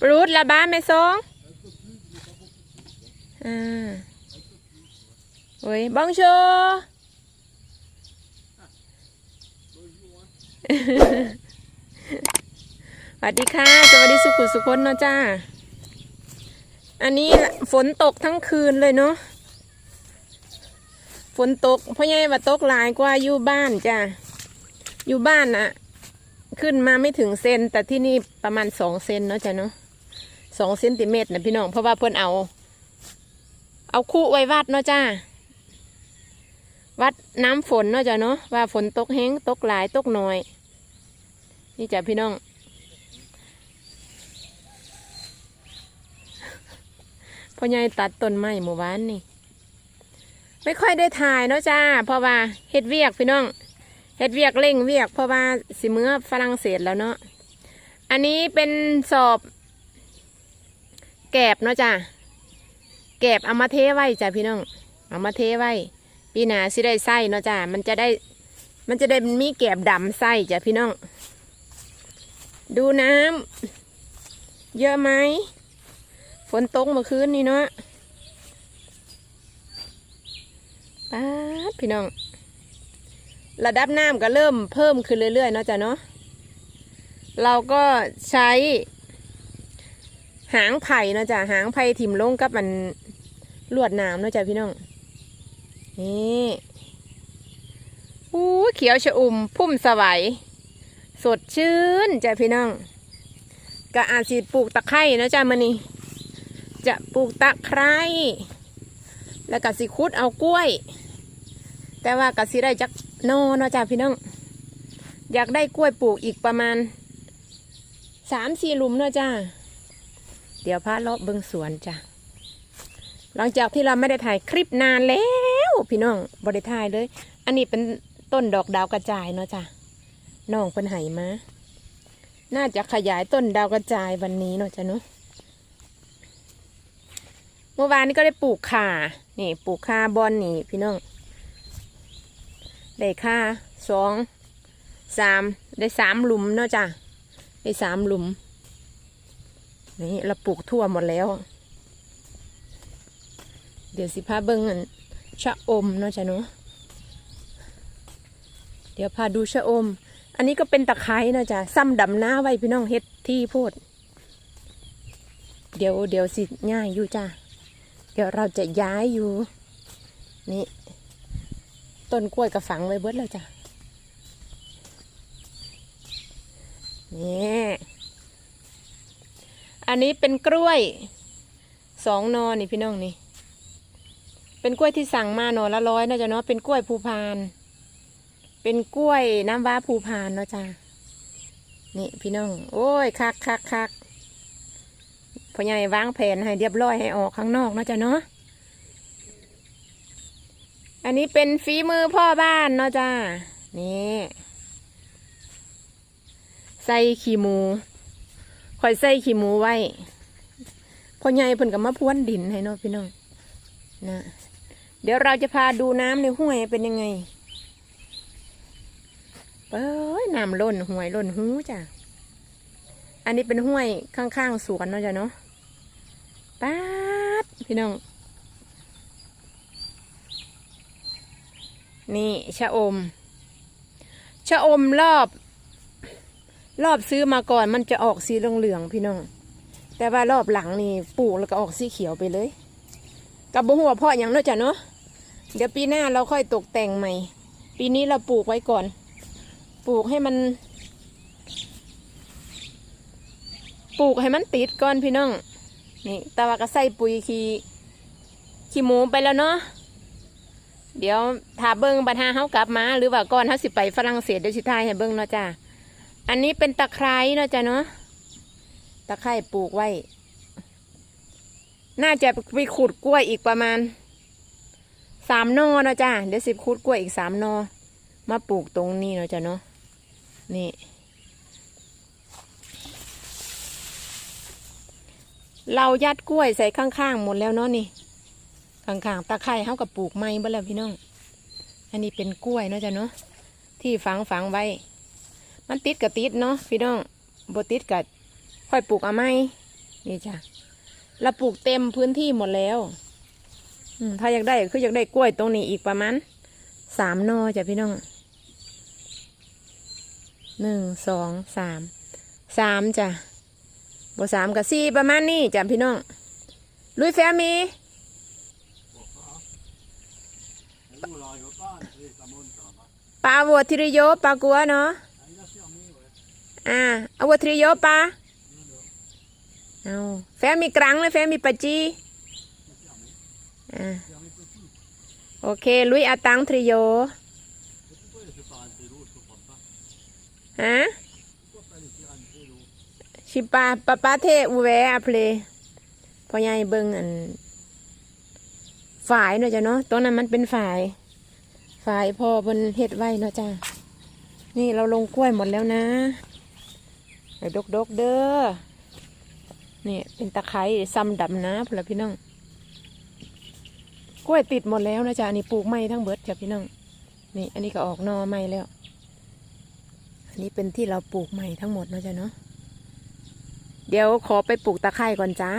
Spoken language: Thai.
ปรูดละบ้าแม่ซองอ่าโอ้ยบองโชสวัสดีค่ะสวัสดีสุขุสุคนเนาะจ้า อันนี้ฝนตกทั้งคืนเลยเนาะฝนตกพ่อใหญ่ว่าตกหลายกว่าอยู่บ้านจ้าอยู่บ้านนะขึ้นมาไม่ถึงเซนแต่ที่นี่ประมาณสองเซนเนาะจ้ะเนาะ สองเซนติเมตรนะพี่น้องเพราะว่าเพื่อนเอา เอาคู่ไว้วัดเนาะจ้าวัดน้ำฝนเนาะจ้ะเนาะว่าฝนตกแห้งตกหลายตกน้อย นี่จ้ะพี่น้อง พ่อใหญ่ตัดต้นไม้เมื่อวานนี่ ไม่ค่อยได้ถ่ายเนาะจ้าเพราะว่าเฮ็ดเวียกพี่น้องเฮ็ดเวียกเร่งเวียกเพราะว่าสิเมื่อฝรั่งเศสแล้วเนาะอันนี้เป็นสอบ แกบเนาะจ้าแกบเอามาเทไว้จ้ะพี่น้อง เอามาเทไว้ ปีหนาสิได้ไส้เนาะจ้ามันจะได้ มันจะได้มีแกบดำไส้จ้ะพี่น้อง ดูน้ำเยอะไหมฝนตกเมื่อคืนนี่เนาะป๊าพี่น้อง ระดับน้ำก็เริ่มเพิ่มขึ้นเรื่อยๆเนาะจ้ะเนาะ เราก็ใช้ หางไผ่เนาะจ้ะหางไผ่ถิ่มลงกับมันลวดน้ำเนาะจ้ะพี่น้อง นี่อู้เขียวชะอุ่มพุ่มสวัยสดชื่นจ้ะพี่น้องก็อาจสิปลูกตะไคร้เนาะจ้ะมันนี่จะปลูกตะไคร้แล้วก็สิคุดเอากล้วย แต่ว่าก็สิได้จักโนเนาะจ้ะพี่น้อง อยากได้กล้วยปลูกอีกประมาณสามสี่หลุมเนาะจ้า เดี๋ยวพาเลาะเบิงสวนจ้ะหลังจากที่เราไม่ได้ถ่ายคลิปนานแล้วพี่น้องบริถ่ายเลย อันนี้เป็นต้นดอกดาวกระจายเนาะจ้ะน้องเป็นไหมา น่าจะขยายต้นดาวกระจายวันนี้เนาะจ้ะเนาะเมื่อวานนี้ก็ได้ปลูกข่านี่ปลูกข่าบอนนี่ พี่น้อง ได้ค่าสองสามได้สามหลุมเนาะจ้ะได้สามหลุม นี่เราปลูกทั่วหมดแล้ว เดี๋ยวสิพาเบิ้งอันชะอมเนาะจ้ะเนาะเดี๋ยวพาดูชะอม อันนี้ก็เป็นตะไคร้เนาะจ้ะซ้ำดำหน้าไว้พี่น้องเฮ็ดที่โพดเดี๋ยวเดี๋ยวสิง่ายอยู่จ้ะเดี๋ยวเราจะย้ายอยู่ นี่ต้นกล้วยกับฝังไว้เบิดแล้วจ้ะนี่ อันนี้เป็นกล้วยสองนอนี่พี่น้องนี่ เป็นกล้วยที่สั่งมาหนอละร้อยนะจ๊ะเนาะเป็นกล้วยภูพาน เป็นกล้วยน้ำว้าภูพานเนาะจ้ะนี่พี่น้อง โอ้ยคักคักคักพ่อใหญ่วางแผนให้เรียบร้อยให้ออกข้างนอกเนาะจ้ะเนาะ อันนี้เป็นฝีมือพ่อบ้านเนาะจ้านี่ ใส่ขี้หมู คอยใส่ขี้หมูไว้พอใหญ่เพิ่นกับมาพรวนดินให้เนาะพี่น้องนะเดี๋ยวเราจะพาดูน้ำในห้วยเป็นยังไงเอ้ยน้ำล้นห้วยล้นหูจ้ะ อันนี้เป็นห้วยข้างๆสวนเนาะจ้ะเนาะป๊าดพี่น้อง นี่ชะอม ชะอมรอบ รอบซื้อมาก่อนมันจะออกสีเหลืองๆพี่น้อง แต่ว่ารอบหลังนี่ปลูกแล้วก็ออกสีเขียวไปเลย กับบัวหัวเพาะอย่างเนาะจ้ะเนาะเดี๋ยวปีหน้าเราค่อยตกแต่งใหม่ ปีนี้เราปลูกไว้ก่อน ปลูกให้มัน ปลูกให้มันติดก่อนพี่น้อง นี่แต่ว่าก็ใส่ปุ๋ยขี้ขี้หมูไปแล้วเนาะเดี๋ยวถ้าเบิ้งบัดหาเฮากลับมา หรือว่าก่อนเฮาสิไปฝรั่งเศสเดี๋ยวสิทายให้เบิ้งเนาะจ้า อันนี้เป็นตะไคร้เนาะจ้าเนาะตะไคร้ปลูกไว้ น่าจะไปขุดกล้วยอีกประมาณสามนอเนาะจ้าเดี๋ยวสิขุดกล้วยอีกสามนอ มาปลูกตรงนี้เนาะจ้าเนาะนี่เรายัดกล้วยใส่ข้างๆหมดแล้วเนาะนี่ข้างๆตะไคร้เขากับปลูกไม้บ้แล้วพี่น้อง อันนี้เป็นกล้วยเนาะจ้ะเนาะที่ฝังฝังไว้ มันติดกับติดเนาะพี่น้องบติดกับค่อยปลูกเอาไม้นี่จ้ะเราปลูกเต็มพื้นที่หมดแล้วถ้าอยากได้คืออยากได้กล้วยตรงนี้อีกประมาณสามนอจ้ะพี่น้องหนึ่งสองสามสามจ้ะบสามกับสี่ประมาณนี้จ้ะพี่น้องลุยแฟมีปลาวัวทริโยปลากัวเนาะ อ่าเอาวัวทริโยปลาเอาแฟมีกรังเลยแฟมีปลาจีอ่าโอเค ลุยอาตังทริโยฮะชิปาปาปาเทอูเวอาเพลพอใหญ่เบิ่งอันฝายเนาะจ้ะเนาะตรงนั้นมันเป็นฝายฝายพ่อเพิ่นเฮ็ดไว้เนาะจ้านี่เราลงกล้วยหมดแล้วนะ ไอ้ดกดกๆเด้อนี่เป็นตะไคร้ซ้ำดำนะพนละพี่น้องกล้วยติดหมดแล้วนะจ๊ะอันนี้ปลูกไม้ทั้งเบิดจ้ะพี่น้องนี่ อันนี้ก็ออกนอไม้แล้ว อันนี้เป็นที่เราปลูกใหม่ทั้งหมดนะจ๊ะเนาะเดี๋ยวขอไปปลูกตะไคร้ก่อนจ้า